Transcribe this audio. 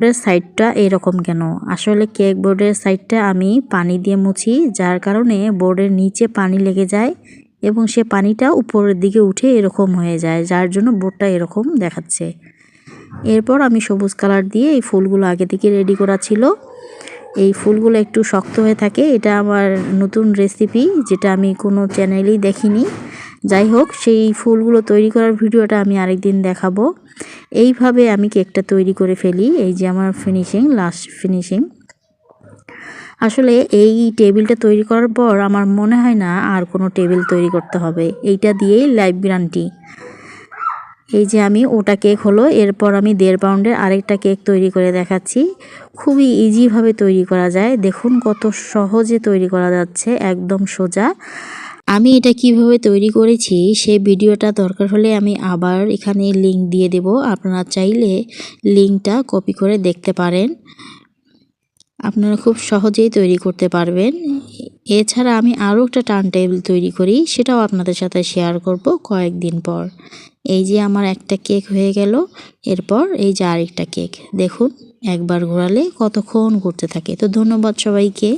বোর্ডের সাইডটা এরকম কেন? আসলে কেক বোর্ডের সাইডটা আমি পানি দিয়ে মুছি, যার কারণে বোর্ডের নিচে পানি লেগে যায় এবং সে পানিটা উপরের দিকে উঠে এরকম হয়ে যায়, যার জন্য বোর্ডটা এরকম দেখাচ্ছে। এরপর আমি সবুজ কালার দিয়ে এই ফুলগুলো আগে থেকে রেডি করা ছিল। এই ফুলগুলো একটু শক্ত হয়ে থাকে, এটা আমার নতুন রেসিপি, যেটা আমি কোনো চ্যানেলেই দেখিনি। যাই হোক, সেই ফুলগুলো তৈরি করার ভিডিওটা আমি আরেকদিন দেখাবো। এইভাবে আমি কেকটা তৈরি করে ফেলি, এই যে আমার ফিনিশিং লাস্ট ফিনিশিং আসলে এই টেবিলটা তৈরি করার পর আমার মনে হয় না আর কোনো টেবিল তৈরি করতে হবে। এইটা দিয়েই লাইভ গ্রান্টি এই যে আমি ওটা কেক হলো, এরপর আমি দেড় পাউন্ডের আরেকটা কেক তৈরি করে দেখাচ্ছি। খুবই ইজিভাবে তৈরি করা যায়। দেখুন কত সহজে তৈরি করা যাচ্ছে, একদম সোজা। আমি এটা কীভাবে তৈরি করেছি সে ভিডিওটা দরকার হলে আমি আবার এখানে লিংক দিয়ে দেব। আপনারা চাইলে লিংকটা কপি করে দেখতে পারেন। আপনারা খুব সহজেই তৈরি করতে পারবেন। এছাড়া আমি আরও একটা টার্ন টেবিল তৈরি করি, সেটাও আপনাদের সাথে শেয়ার করব কয়েকদিন পর। এই যে আমার একটা কেক হয়ে গেল, এরপর এই যে আরেকটা কেক দেখুন, একবার ঘোরালে কতক্ষণ ঘুরতে থাকে। তো ধন্যবাদ সবাইকে।